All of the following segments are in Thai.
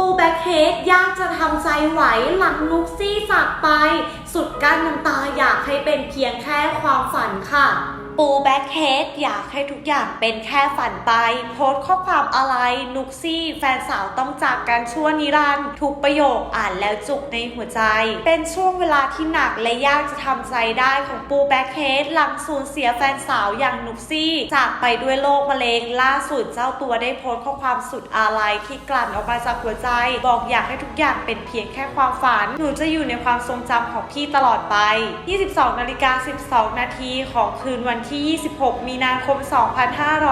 ปูแบ็คเฮดยากจะทำใจไหวหลังนุกซี่จากไป สุดกั้นน้ำตาอยากให้เป็นเพียงแค่ความฝันค่ะ ปูแบ็คเฮดอยากให้ทุกอย่างเป็นแค่ฝันไป โพสข้อความอะไร นุกซี่ แฟนสาวต้องจากกันชั่วนิรันดร์ทุกประโยคอ่านแล้วจุกในหัวใจ เป็นช่วงเวลาที่หนักและยากจะทำใจได้ของปูแบ็คเฮดหลังสูญเสียแฟนสาวอย่างนุกซี่ จากไปด้วยโรคมะเร็งล่าสุดเจ้าตัวได้โพสข้อความสุดอาลัยที่กลั่นออกมาจากหัวใจ บอกอยากให้ทุกอย่างเป็นเพียงแค่ความฝัน หนูจะอยู่ในความทรงจำของพี่ตลอดไป 22นาฬิกา12 นาทีของคืนวันที่ 26 มีนาคม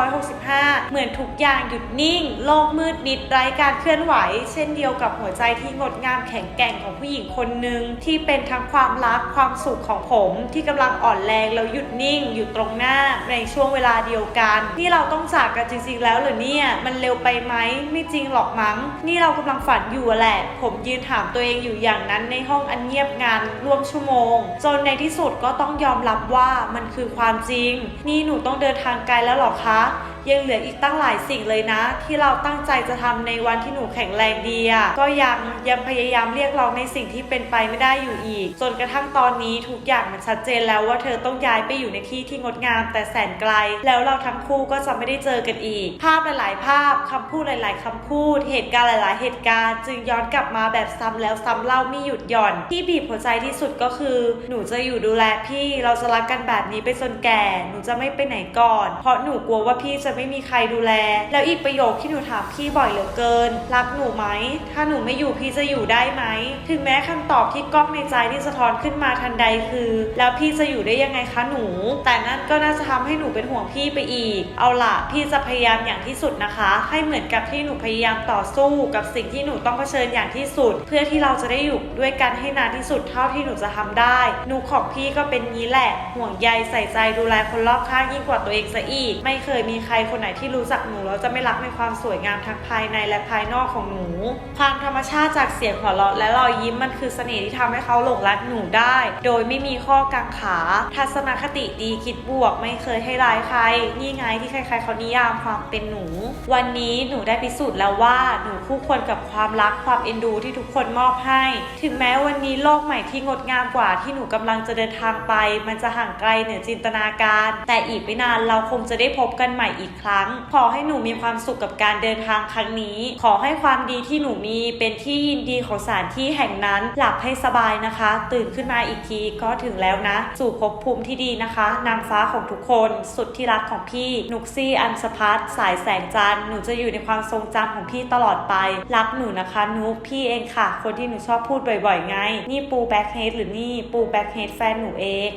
2565 เหมือนทุกอย่างหยุดนิ่ง โลกมืดมิดไร้การเคลื่อนไหว เช่นเดียวกับหัวใจที่งดงามแข็งแกร่งของผู้หญิงคนหนึ่งที่เป็นทั้งความรักความสุขของผมที่กำลังอ่อนแรงแล้วหยุดนิ่ง อยู่ตรงหน้าในช่วงเวลาเดียวกัน นี่เราต้องจากกันจริงๆแล้วหรือเนี่ย มันเร็วไปไหมไม่จริงหรอกมั้ง นี่เรากำลังฝันอยู่แหละ ผมยืนถามตัวเองอยู่อย่างนั้นในห้องอันเงียบงันร่วมชั่วโมง จนในที่สุดก็ต้องยอมรับว่ามันคือความจริงนี่หนูต้องเดินทางไกลแล้วหรอคะ ยังเหลืออีกตั้งหลายสิ่งเลยนะ ที่เราตั้งใจจะทำในวันที่หนูแข็งแรงดีอะก็ยังยังพยายามเรียกร้องในสิ่งที่เป็นไปไม่ได้อยู่อีก จนกระทั่งตอนนี้ทุกอย่างมันชัดเจนแล้วว่าเธอต้องย้ายไปอยู่ในที่ที่งดงามแต่แสนไกล แล้วเราทั้งคู่ก็จะไม่ได้เจอกันอีก ภาพหลาย ๆ ภาพคำพูดหลาย ๆคำพูด เหตุการณ์หลาย ๆ เหตุการณ์ จึงย้อนกลับมาแบบซ้ำแล้วซ้ำเล่าไม่หยุดหย่อน ที่บีบหัวใจที่สุดก็คือ หนูจะอยู่ดูแลพี่เราจะรักกันแบบนี้ไปจนแก่ หนูจะไม่ไปไหนก่อน เพราะหนูกลัวว่าพี่จะไม่มีใครดูแล แล้วอีกประโยคที่หนูถามพี่บ่อยเหลือเกิน รักหนูไหม ถ้าหนูไม่อยู่พี่จะอยู่ได้ไหม ถึงแม้คำตอบที่ก้องในใจที่สะท้อนขึ้นมาทันใดคือ แล้วพี่จะอยู่ได้ยังไงคะหนู แต่นั่นก็น่าจะทำให้หนูเป็นห่วงพี่ไปอีก เอาล่ะพี่จะพยายามอย่างที่สุดนะคะ ให้เหมือนกับที่หนูพยายามต่อสู้กับสิ่งที่หนูต้องเผชิญอย่างที่สุด เพื่อที่เราจะได้อยู่ด้วยกันให้นานที่สุดเท่าที่หนูจะทำได้ หนูของพี่ก็เป็นงี้แหละ ห่วงใยใส่ใจดูแลคนรอบข้างยิ่งกว่าตัวเองซะอีก ไม่เคยมีใครคนไหนที่รู้จักหนูแล้วจะไม่รักในความสวยงามทั้งภายในและภายนอกของหนู ความธรรมชาติจากเสียงหัวเราะและรอยยิ้มมันคือเสน่ห์ที่ทำให้เขาหลงรักหนูได้ โดยไม่มีข้อกังขา ทัศนคติดีคิดบวก ไม่เคยให้ร้ายใคร นี่ไงที่ใครๆเขานิยามความเป็นหนู วันนี้หนูได้พิสูจน์แล้วว่าหนูคู่ควรกับความรักความเอ็นดูที่ทุกคนมอบให้ ถึงแม้วันนี้โลกใหม่ที่งดงามกว่าที่หนูกำลังจะเดินทางไป มันจะห่างไกลเหนือจินตนาการ แต่อีกไม่นานเราคงจะได้พบกันใหม่อีกครั้ง ขอให้หนูมีความสุขกับการเดินทางครั้งนี้ ขอให้ความดีที่หนูมีเป็นที่ยินดีของสถานที่แห่งนั้น หลับให้สบายนะคะ ตื่นขึ้นมาอีกทีก็ถึงแล้วนะ สู่ภพภูมิที่ดีนะคะ นางฟ้าของทุกคนสุดที่รักของพี่ นุกซี่อันสพัทสายแสงจันหนูจะอยู่ในความทรงจำของพี่ตลอดไป รักหนูนะคะ นุกพี่เองค่ะ คนที่หนูชอบพูดบ่อยๆไง นี่ปูแบ็คเฮดหรือนี่ปูแบ็คเฮดแฟนหนูเอง